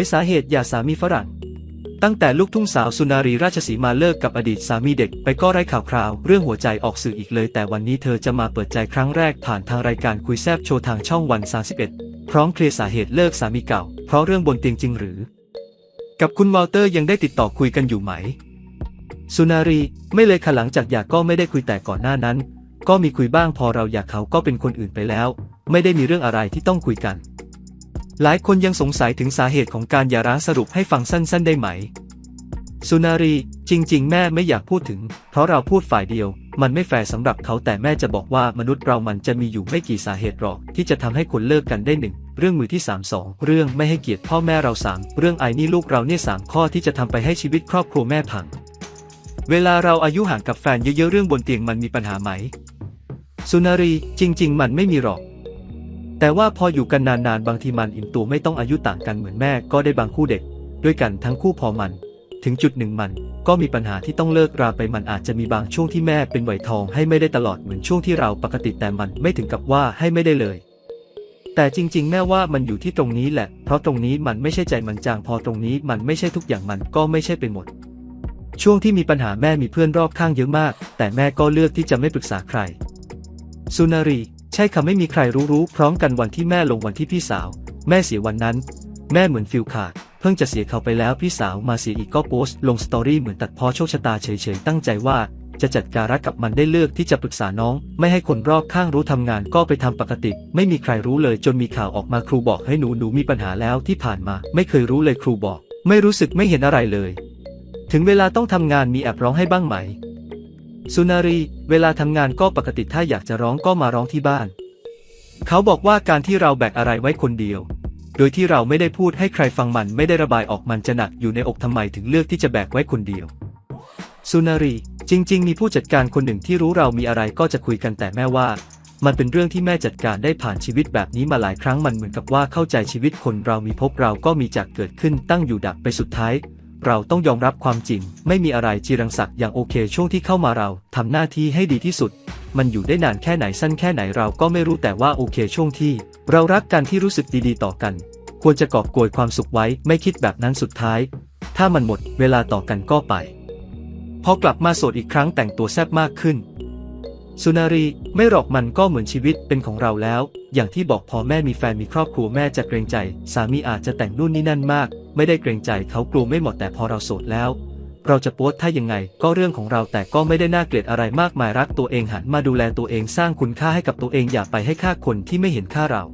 ยสาเหตุหย่าสามีฝรั่ง ตั้งแต่ลูกทุ่งสาวสุนารีราชสีมาเลิกกับอดีตสามีเด็กไปก็ไร้ข่าวคราว เรื่องหัวใจออกสื่ออีกเลย แต่วันนี้เธอจะมาเปิดใจครั้งแรกผ่านทางรายการคุยแซบโชว์ทางช่องวัน 31 พร้อมเคลียร์สาเหตุเลิกสามีเก่า เพราะเรื่องบนเตียงจริงหรือ กับคุณวอลเตอร์ยังได้ติดต่อคุยกันอยู่ไหม สุนารีไม่เลยค่ะหลังจากหย่าก็ไม่ได้คุยแต่ก่อนหน้านั้น ก็มีคุยบ้างพอเราอยากเขาก็เป็นคนอื่นไปแล้ว ไม่ได้มีเรื่องอะไรที่ต้องคุยกัน หลายคนยังสงสัยถึงสาเหตุของการหย่าร้างสรุปให้ฟังสั้น ๆ ได้ไหม สุนารี จริง ๆ แม่ไม่อยากพูดถึง เพราะเราพูดฝ่ายเดียว มันไม่แฟร์สำหรับเขาแต่แม่จะบอกว่ามนุษย์เรามันจะมีอยู่ไม่กี่สาเหตุหรอก ที่จะทำให้คนเลิกกันได้หนึ่งเรื่องมือที่สามสองเรื่องไม่ให้เกียรติพ่อแม่เราสามเรื่องไอ้นี่ลูกเราเนี่ยสามข้อที่จะทำไปให้ชีวิตครอบครัวแม่พัง เวลาเราอายุห่างกับแฟนเยอะๆเรื่องบนเตียงมันมีปัญหาไหม สุนารี จริง ๆ มันไม่มีหรอก แต่ว่าพออยู่กันนานๆ บางทีมันอิ่มตัวไม่ต้องอายุต่างกันเหมือนแม่ก็ได้บางคู่เด็ก ด้วยกันทั้งคู่พอมัน ถึงจุดหนึ่งมัน ก็มีปัญหาที่ต้องเลิกราไปมันอาจจะมีบางช่วงที่แม่เป็นไหวทองให้ไม่ได้ตลอดเหมือนช่วงที่เราปกติแต่มันไม่ถึงกับว่าให้ไม่ได้เลย แต่จริง ๆ แม่ว่ามันอยู่ที่ตรงนี้แหละ เพราะตรงนี้มันไม่ใช่ใจมันจางพอตรงนี้มันไม่ใช่ทุกอย่างมันก็ไม่ใช่ไปหมด ช่วงที่มีปัญหาแม่มีเพื่อนรอบข้างเยอะมาก แต่แม่ก็เลือกที่จะไม่ปรึกษาใคร สุนารี ใช่ค่ะไม่มีใครรู้รู้พร้อมกันวันที่แม่ลงวันที่พี่สาว แม่เสียวันนั้น แม่เหมือนฟิลขาด เพิ่งจะเสียเขาไปแล้วพี่สาวมาเสียอีกก็โพสต์ลงสตอรี่เหมือนตัดพ้อโชคชะตาเฉยๆตั้งใจว่าจะจัดการรักกับมันได้เลือกที่จะปรึกษาน้อง ไม่ให้คนรอบข้างรู้ทำงานก็ไปทำปกติ ไม่มีใครรู้เลยจนมีข่าวออกมาครูบอกให้หนูหนูมีปัญหาแล้วที่ผ่านมา ไม่เคยรู้เลยครูบอก ไม่รู้สึกไม่เห็นอะไรเลย ถึงเวลาต้องทำงานมีแอบร้องให้บ้างไหม สุนารี เวลาทำงานก็ปกติถ้าอยากจะร้องก็มาร้องที่บ้าน เขาบอกว่าการที่เราแบกอะไรไว้คนเดียว โดยที่เราไม่ได้พูดให้ใครฟังมันไม่ได้ระบายออกมันจะหนักอยู่ในอกทำไมถึงเลือกที่จะแบกไว้คนเดียว สุนารี จริง ๆ มีผู้จัดการคนหนึ่งที่รู้เรามีอะไรก็จะคุยกันแต่แม่ว่า มันเป็นเรื่องที่แม่จัดการได้ผ่านชีวิตแบบนี้มาหลายครั้งมันเหมือนกับว่าเข้าใจชีวิตคนเรามีพบเราก็มีจากเกิดขึ้นตั้งอยู่ดับไปสุดท้าย เราต้องยอมรับความจริง ไม่มีอะไรจีรังศักดิ์อย่างโอเค ช่วงที่เข้ามาเราทำหน้าที่ให้ดีที่สุด มันอยู่ได้นานแค่ไหนสั้นแค่ไหนเราก็ไม่รู้แต่ว่าโอเคช่วงที่ เรารักกันที่รู้สึกดีๆ ต่อกัน ควรจะกอบโกยความสุขไว้ไม่คิดแบบนั้นสุดท้าย ถ้ามันหมดเวลาต่อกันก็ไปพอกลับมาโสดอีกครั้งแต่งตัวแซ่บมากขึ้น สุนารีไม่หรอกมันก็เหมือนชีวิตเป็นของเราแล้ว อย่างที่บอกพอแม่มีแฟนมีครอบครัวแม่จะเกรงใจ สามีอาจจะแต่งนู่นนี่นั่นมาก ไม่ได้เกรงใจเขากลัวไม่หมดแต่พอเราโสดแล้ว เราจะโพสถ้ายังไงก็เรื่องของเราแต่ก็ไม่ได้น่าเกลียดอะไรมากมายรักตัวเองหันมาดูแลตัวเองสร้างคุณค่าให้กับตัวเองอย่าไปให้ค่าคนที่ไม่เห็นค่าเรา